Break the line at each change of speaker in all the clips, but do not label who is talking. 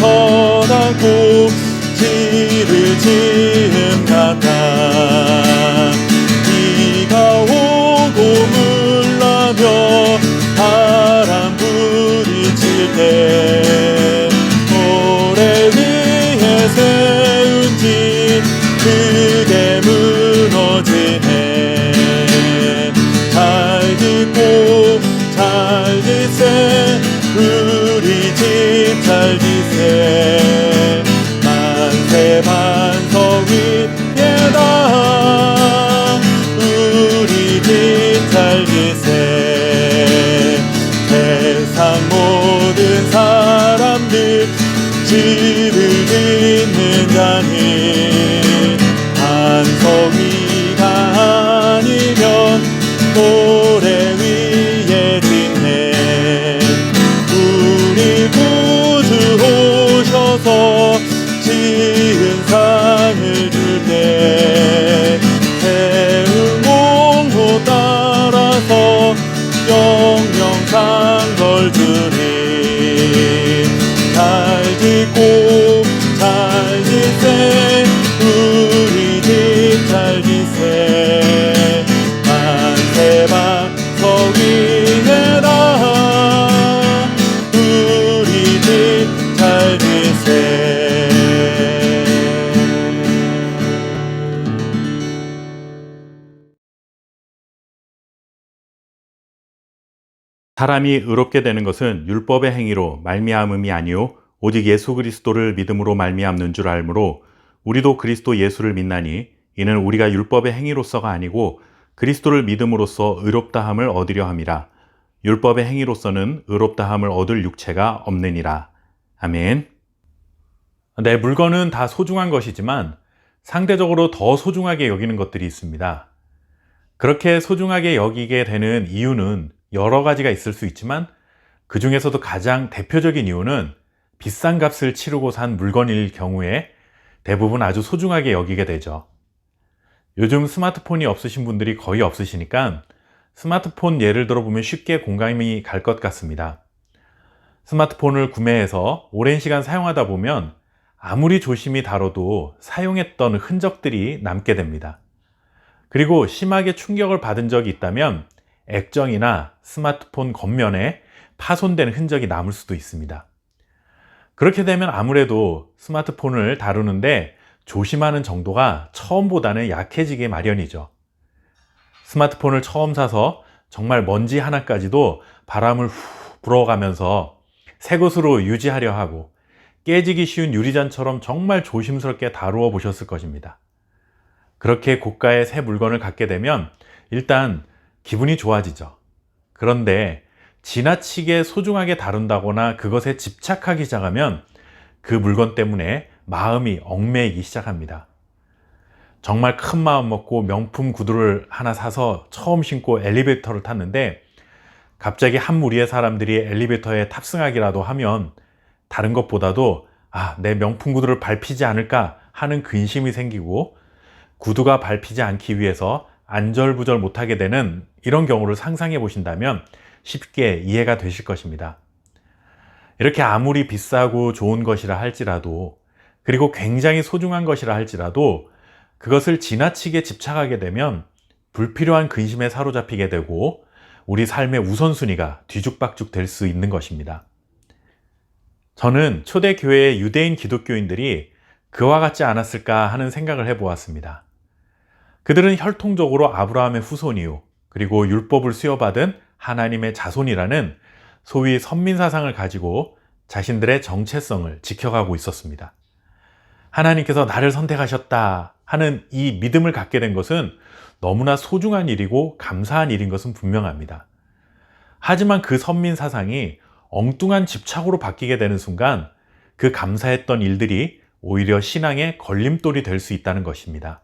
허 나고, 지를 지음 같아
사람이 의롭게 되는 것은 율법의 행위로 말미암음이 아니요 오직 예수 그리스도를 믿음으로 말미암는 줄 알므로 우리도 그리스도 예수를 믿나니 이는 우리가 율법의 행위로서가 아니고 그리스도를 믿음으로써 의롭다함을 얻으려 함이라 율법의 행위로서는 의롭다함을 얻을 육체가 없느니라 아멘. 내 물건은 다 소중한 것이지만 상대적으로 더 소중하게 여기는 것들이 있습니다. 그렇게 소중하게 여기게 되는 이유는 여러 가지가 있을 수 있지만 그 중에서도 가장 대표적인 이유는 비싼 값을 치르고 산 물건일 경우에 대부분 아주 소중하게 여기게 되죠. 요즘 스마트폰이 없으신 분들이 거의 없으시니까 스마트폰 예를 들어 보면 쉽게 공감이 갈 것 같습니다. 스마트폰을 구매해서 오랜 시간 사용하다 보면 아무리 조심히 다뤄도 사용했던 흔적들이 남게 됩니다. 그리고 심하게 충격을 받은 적이 있다면 액정이나 스마트폰 겉면에 파손된 흔적이 남을 수도 있습니다. 그렇게 되면 아무래도 스마트폰을 다루는데 조심하는 정도가 처음보다는 약해지게 마련이죠. 스마트폰을 처음 사서 정말 먼지 하나까지도 바람을 후 불어가면서 새 것으로 유지하려 하고 깨지기 쉬운 유리잔처럼 정말 조심스럽게 다루어 보셨을 것입니다. 그렇게 고가의 새 물건을 갖게 되면 일단 기분이 좋아지죠. 그런데 지나치게 소중하게 다룬다거나 그것에 집착하기 시작하면 그 물건 때문에 마음이 얽매이기 시작합니다. 정말 큰 마음 먹고 명품 구두를 하나 사서 처음 신고 엘리베이터를 탔는데 갑자기 한 무리의 사람들이 엘리베이터에 탑승하기라도 하면 다른 것보다도 아, 내 명품 구두를 밟히지 않을까 하는 근심이 생기고 구두가 밟히지 않기 위해서 안절부절 못하게 되는 이런 경우를 상상해 보신다면 쉽게 이해가 되실 것입니다. 이렇게 아무리 비싸고 좋은 것이라 할지라도 그리고 굉장히 소중한 것이라 할지라도 그것을 지나치게 집착하게 되면 불필요한 근심에 사로잡히게 되고 우리 삶의 우선순위가 뒤죽박죽 될 수 있는 것입니다. 저는 초대교회의 유대인 기독교인들이 그와 같지 않았을까 하는 생각을 해보았습니다. 그들은 혈통적으로 아브라함의 후손이요. 그리고 율법을 수여받은 하나님의 자손이라는 소위 선민사상을 가지고 자신들의 정체성을 지켜가고 있었습니다. 하나님께서 나를 선택하셨다 하는 이 믿음을 갖게 된 것은 너무나 소중한 일이고 감사한 일인 것은 분명합니다. 하지만 그 선민 사상이 엉뚱한 집착으로 바뀌게 되는 순간 그 감사했던 일들이 오히려 신앙의 걸림돌이 될 수 있다는 것입니다.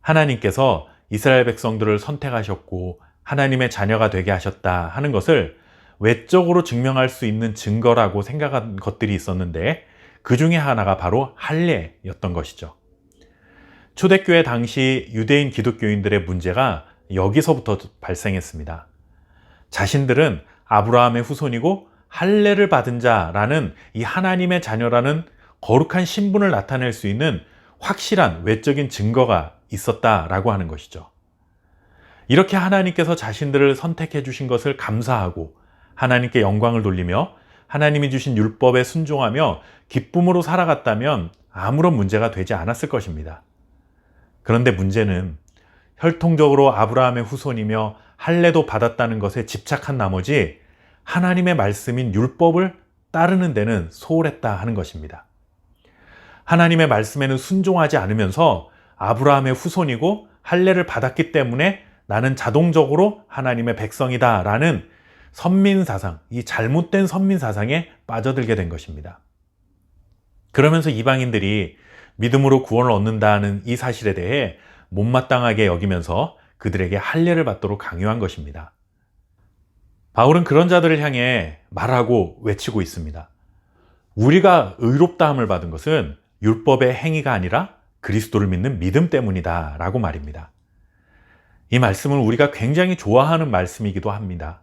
하나님께서 이스라엘 백성들을 선택하셨고 하나님의 자녀가 되게 하셨다 하는 것을 외적으로 증명할 수 있는 증거라고 생각한 것들이 있었는데 그 중에 하나가 바로 할례였던 것이죠. 초대교회 당시 유대인 기독교인들의 문제가 여기서부터 발생했습니다. 자신들은 아브라함의 후손이고 할례를 받은 자라는 이 하나님의 자녀라는 거룩한 신분을 나타낼 수 있는 확실한 외적인 증거가 있었다라고 하는 것이죠. 이렇게 하나님께서 자신들을 선택해 주신 것을 감사하고 하나님께 영광을 돌리며 하나님이 주신 율법에 순종하며 기쁨으로 살아갔다면 아무런 문제가 되지 않았을 것입니다. 그런데 문제는 혈통적으로 아브라함의 후손이며 할례도 받았다는 것에 집착한 나머지 하나님의 말씀인 율법을 따르는 데는 소홀했다 하는 것입니다. 하나님의 말씀에는 순종하지 않으면서 아브라함의 후손이고 할례를 받았기 때문에 나는 자동적으로 하나님의 백성이다 라는 선민 사상, 이 잘못된 선민 사상에 빠져들게 된 것입니다. 그러면서 이방인들이 믿음으로 구원을 얻는다는 이 사실에 대해 못마땅하게 여기면서 그들에게 할례를 받도록 강요한 것입니다. 바울은 그런 자들을 향해 말하고 외치고 있습니다. 우리가 의롭다함을 받은 것은 율법의 행위가 아니라 그리스도를 믿는 믿음 때문이다 라고 말입니다. 이 말씀은 우리가 굉장히 좋아하는 말씀이기도 합니다.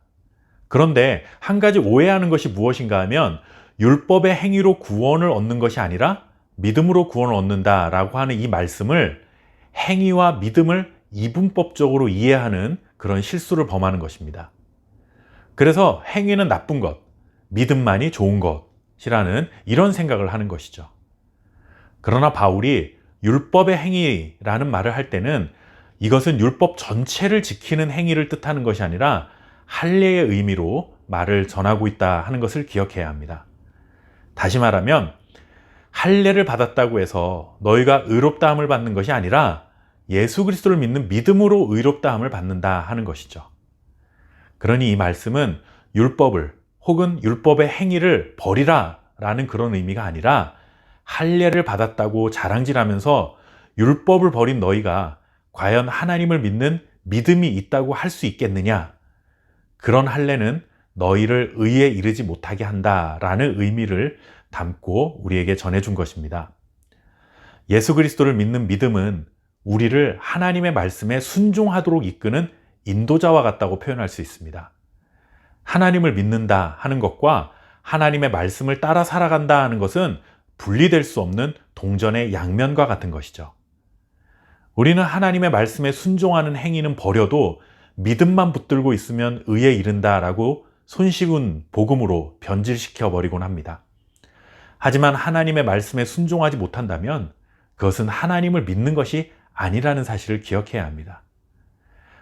그런데 한 가지 오해하는 것이 무엇인가 하면 율법의 행위로 구원을 얻는 것이 아니라 믿음으로 구원을 얻는다 라고 하는 이 말씀을 행위와 믿음을 이분법적으로 이해하는 그런 실수를 범하는 것입니다. 그래서 행위는 나쁜 것, 믿음만이 좋은 것이라는 이런 생각을 하는 것이죠. 그러나 바울이 율법의 행위라는 말을 할 때는 이것은 율법 전체를 지키는 행위를 뜻하는 것이 아니라 할례의 의미로 말을 전하고 있다 하는 것을 기억해야 합니다. 다시 말하면 할례를 받았다고 해서 너희가 의롭다함을 받는 것이 아니라 예수 그리스도를 믿는 믿음으로 의롭다함을 받는다 하는 것이죠. 그러니 이 말씀은 율법을 혹은 율법의 행위를 버리라 라는 그런 의미가 아니라 할례를 받았다고 자랑질하면서 율법을 버린 너희가 과연 하나님을 믿는 믿음이 있다고 할 수 있겠느냐? 그런 할례는 너희를 의에 이르지 못하게 한다라는 의미를 담고 우리에게 전해준 것입니다. 예수 그리스도를 믿는 믿음은 우리를 하나님의 말씀에 순종하도록 이끄는 인도자와 같다고 표현할 수 있습니다. 하나님을 믿는다 하는 것과 하나님의 말씀을 따라 살아간다 하는 것은 분리될 수 없는 동전의 양면과 같은 것이죠. 우리는 하나님의 말씀에 순종하는 행위는 버려도 믿음만 붙들고 있으면 의에 이른다라고 손식은 복음으로 변질시켜 버리곤 합니다. 하지만 하나님의 말씀에 순종하지 못한다면 그것은 하나님을 믿는 것이 아니라는 사실을 기억해야 합니다.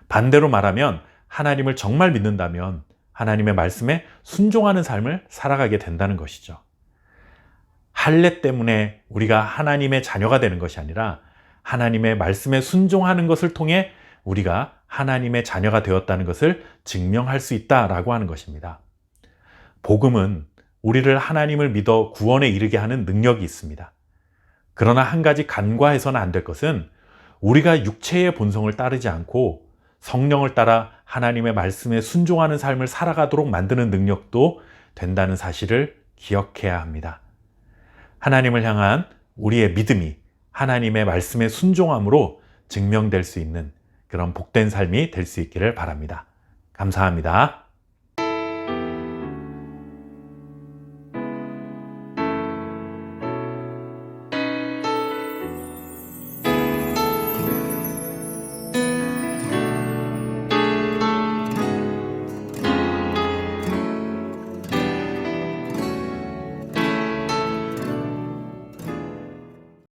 반대로 말하면 하나님을 정말 믿는다면 하나님의 말씀에 순종하는 삶을 살아가게 된다는 것이죠. 할례 때문에 우리가 하나님의 자녀가 되는 것이 아니라 하나님의 말씀에 순종하는 것을 통해 우리가 하나님의 자녀가 되었다는 것을 증명할 수 있다라고 하는 것입니다. 복음은 우리를 하나님을 믿어 구원에 이르게 하는 능력이 있습니다. 그러나 한 가지 간과해서는 안 될 것은 우리가 육체의 본성을 따르지 않고 성령을 따라 하나님의 말씀에 순종하는 삶을 살아가도록 만드는 능력도 된다는 사실을 기억해야 합니다. 하나님을 향한 우리의 믿음이 하나님의 말씀에 순종함으로 증명될 수 있는 그런 복된 삶이 될 수 있기를 바랍니다. 감사합니다.